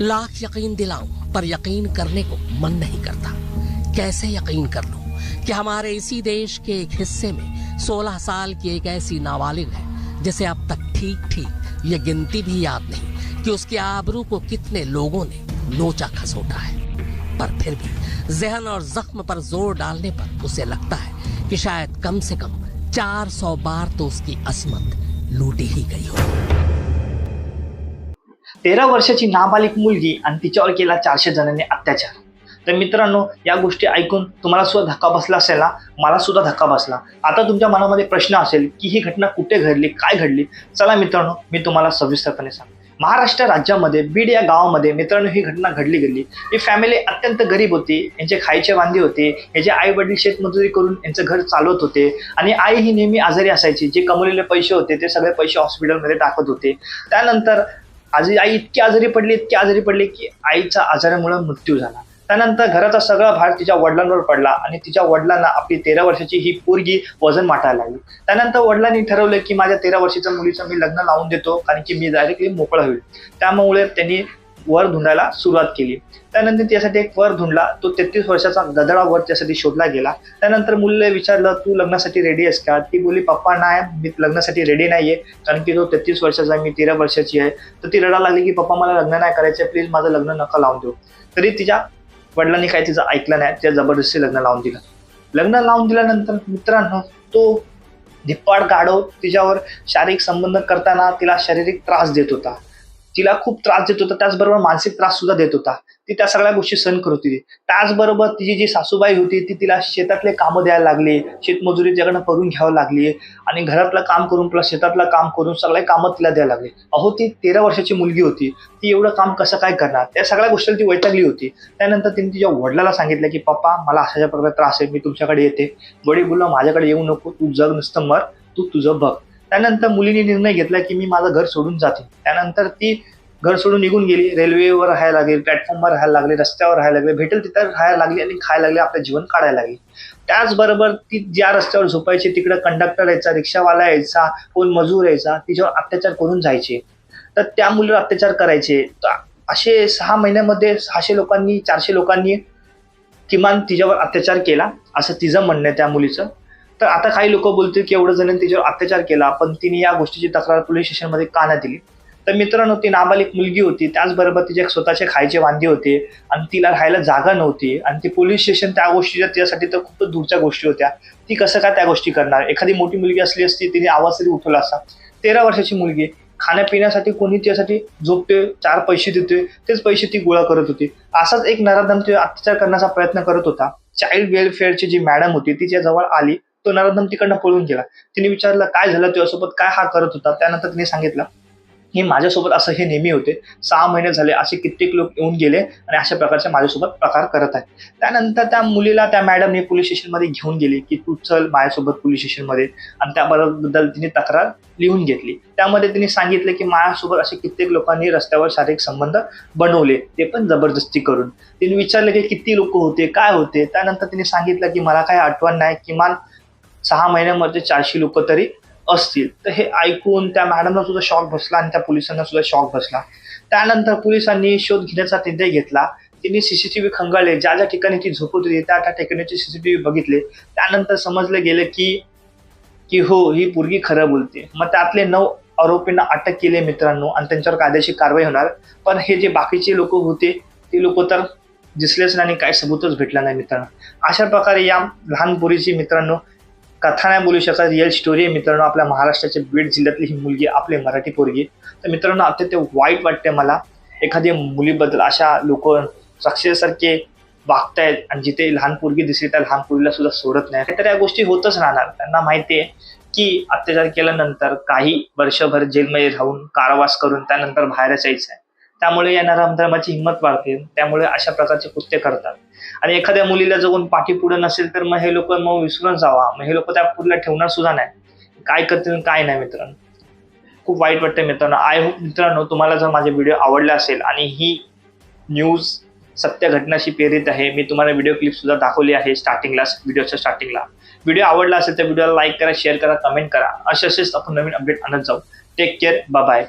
लाख यकीन दिलाऊं, पर यकीन करने को मन नहीं करता। कैसे यकीन कर लूँ कि हमारे इसी देश के एक हिस्से में 16 साल की एक ऐसी नाबालिग है, जिसे अब तक ठीक ठीक ये गिनती भी याद नहीं कि उसके आबरू को कितने लोगों ने नोचा खसोटा है। पर फिर भी जहन और जख्म पर ज़ोर डालने पर उसे लगता है कि शायद कम से कम 400 बार तो उसकी असमत लूटी ही गई हो। तेरा वर्षाची नाबालिक मुलगी आणि तिच्यावर केला चारशे जणांनी अत्याचार. तर मित्रांनो या गोष्टी ऐकून तुम्हाला सुद्धा धक्का बसला असेल ना मला सुद्धा धक्का बसला. आता तुमच्या मनामध्ये प्रश्न असेल की ही घटना कुठे घडली काय घडली? चला मित्रांनो मी तुम्हाला सविस्तरपणे सांग महाराष्ट्र राज्यामध्ये बीड या गावामध्ये मित्रांनो ही घटना घडली गेली. ही फॅमिली अत्यंत गरीब होती यांचे खायचे वांदे होते याचे आई वडील शेतमजुरी करून यांचं घर चालवत होते आणि आई ही नेहमी आजारी असायची जे कमवलेले पैसे होते ते सगळे पैसे हॉस्पिटलमध्ये टाकत होते. त्यानंतर आजी आई इतकी आजारी पडली इतकी आजारी पडली की आईचा आजारामुळे मृत्यू झाला. त्यानंतर घराचा सगळा भार तिच्या वडिलांवर पडला आणि तिच्या वडिलांना आपली तेरा वर्षाची ही पोरगी वजन माटायला लागली. त्यानंतर वडिलांनी ठरवलं की माझ्या तेरा वर्षाच्या मुलीचं मी लग्न लावून देतो कारण की मी डायरेक्टली मोकळा होईल. त्यामुळे त्यांनी वर धुंडायला सुरुवात केली. त्यानंतर त्यासाठी एक वर धुंडला तो तेहतीस वर्षाचा गदडा वर त्यासाठी शोधला गेला. त्यानंतर मुलीला विचारलं तू लग्नासाठी रेडी आहेस का? ती बोलली पप्पा नाही मी लग्नासाठी रेडी नाहीये कारण की तो तेहतीस वर्षाचा आहे, मी तेरा वर्षाची आहे. तर ती रडा लागली की पप्पा मला लग्न नाही करायचं प्लीज माझं लग्न नका लावून देऊ. तरी तिच्या वडिलांनी काही तिचं ऐकलं नाही त्या जबरदस्ती लग्न लावून दिलं. लग्न लावून दिल्यानंतर मित्रांनो तो धिप्पाड गाढव तिच्यावर शारीरिक संबंध करताना तिला शारीरिक त्रास देत होता. तिला खूप त्रास देत होता त्याचबरोबर मानसिक त्रास सुद्धा देत होता. ती त्या सगळ्या गोष्टी सहन करत होती. त्याचबरोबर तिची जी सासूबाई होती ती तिला शेतातले कामं द्यायला लागली. शेतमजुरी त्याकडनं करून घ्यावं लागली. आणि घरातलं काम करून प्लस शेतातलं काम करून सगळे कामं तिला द्यायला लागले. अहो ती तेरा वर्षाची मुलगी होती. ती एवढं काम कसं काय करणार? त्या सगळ्या गोष्टीला ती वैतागली होती. त्यानंतर तिने तिच्या वडिलाला सांगितलं की पप्पा मला अशा प्रकारे त्रास आहे. मी तुमच्याकडे येते. वडील बोलला माझ्याकडे येऊ नको. तू जग नुसतं मर. तू तुझं बघ. त्यानंतर मुलीने निर्णय घेतला की मी माझं घर सोडून जाते. त्यानंतर ती घर सोडून निघून गेली. रेल्वेवर राहायला लागली प्लॅटफॉर्मवर राहायला लागली रस्त्यावर राहायला लागले भेटेल तिथं राहायला लागली आणि खायला लागली आपलं जीवन काढायला लागली. त्याचबरोबर ती ज्या रस्त्यावर झोपायची तिकडे कंडक्टर यायचा रिक्षावाला यायचा कोण मजूर यायचा तिच्यावर अत्याचार करून जायचे. तर त्या मुलीवर अत्याचार करायचे. तर असे सहा महिन्यामध्ये सहाशे लोकांनी चारशे लोकांनी किमान तिच्यावर अत्याचार केला असं तिचं म्हणणं आहे त्या मुलीचं. तर आता काही लोक बोलतील की एवढं जणांनी तिच्यावर अत्याचार केला पण तिने या गोष्टीची तक्रार पोलीस स्टेशनमध्ये का नाही दिली. तर मित्रांनो ती नाबालिक मुलगी होती त्याचबरोबर तिचे स्वतःचे खायचे वांदे होते आणि तिला राहायला जागा नव्हती आणि ती पोलीस स्टेशन त्या गोष्टीच्या तिच्यासाठी तर खूपच दूरच्या गोष्टी होत्या. ती कसं काय त्या गोष्टी करणार? एखादी मोठी मुलगी असली असती तिने आवाज तरी उठवला असता. तेरा वर्षाची मुलगी खाण्यापिण्यासाठी कोणी त्यासाठी झोपते चार पैसे देतोय तेच पैसे ती गोळा करत होती. असाच एक नराधम ते अत्याचार करण्याचा प्रयत्न करत होता. चाइल्ड वेलफेअरची जी मॅडम होती तिच्या जवळ आली. तो नराधम तिकडनं पळून गेला. तिने विचारलं काय झालं? तुझ्यासोबत काय हा करत होता? त्यानंतर तिने सांगितलं हे माझ्यासोबत असं हे नेहमी होते. सहा महिने झाले असे कित्येक लोक येऊन गेले आणि अशा प्रकारचे माझ्यासोबत प्रकार करत आहेत. त्यानंतर त्या मुलीला त्या मॅडमने पोलीस स्टेशनमध्ये घेऊन गेली की तू चल माझ्यासोबत पोलीस स्टेशनमध्ये आणि त्याबद्दल तिने तक्रार लिहून घेतली. त्यामध्ये तिने सांगितलं की माझ्यासोबत असे कित्येक लोकांनी रस्त्यावर शारीरिक संबंध बनवले ते पण जबरदस्ती करून. तिने विचारलं की किती लोक होते काय होते? त्यानंतर तिने सांगितलं की मला काही आठवण नाही किमान सहा महिन्यामध्ये चारशे लोक तरी असतील. तर हे ऐकून त्या मॅडमला सुद्धा शॉक बसला आणि त्या पोलिसांना सुद्धा शॉक बसला. त्यानंतर पोलिसांनी शोध घेण्याचा निर्णय घेतला. तिने सीसीटीव्ही खंगाळले. ज्या ज्या ठिकाणी ती झोपत होती त्या त्या ठिकाणीचे सीसीटीव्ही बघितले. त्यानंतर समजले गेलं की की हो ही पोरगी खरं बोलते. मग त्यातले नऊ आरोपींना अटक केली मित्रांनो आणि त्यांच्यावर कायदेशीर कारवाई होणार. पण हे जे बाकीचे लोक होते ते लोक तर दिसलेच नाही आणि काही सबूतच भेटला नाही मित्रांनो. अशा प्रकारे या लहान पोरीची मित्रांनो कथा नाही बोलू शकत. रिअल स्टोरी आहे मित्रांनो. आपल्या महाराष्ट्राच्या बीड जिल्ह्यातली ही मुलगी आपली मराठी पोरगी. तर मित्रांनो अत्यंत वाईट वाटते मला. एखाद्या मुलीबद्दल अशा लोक सारखे वागतायत आणि जिथे लहान पोरगी दिसली त्या लहान पोरीला सुद्धा सोडत नाही. तर या गोष्टी होतच राहणार. त्यांना माहिती आहे की अत्याचार केल्यानंतर काही वर्षभर जेलमध्ये राहून कारावास करून त्यानंतर बाहेरच यायचं आहे त्यामुळे या नराधमाची हिंमत वाढते. त्यामुळे अशा प्रकारचे कृत्य करतात. आणि एखाद्या मुलीला जगून पाठी पुढे नसेल तर मग हे लोक मग विसरून जावा. मग हे लोक त्या पुढला ठेवणार सुद्धा नाही. काय करतील काय नाही मित्रांनो. खूप वाईट वाटतं मित्रांनो. आय होप मित्रांनो तुम्हाला जर माझे व्हिडिओ आवडले असेल आणि ही न्यूज सत्य घटनाशी प्रेरित आहे मी तुम्हाला व्हिडिओ क्लिप सुद्धा दाखवली आहे स्टार्टिंगला व्हिडिओच्या स्टार्टिंगला व्हिडिओ आवडला असेल तर व्हिडिओला लाईक करा शेअर करा कमेंट करा. असे असेच आपण नवीन अपडेट आणत जाऊ. Take care bye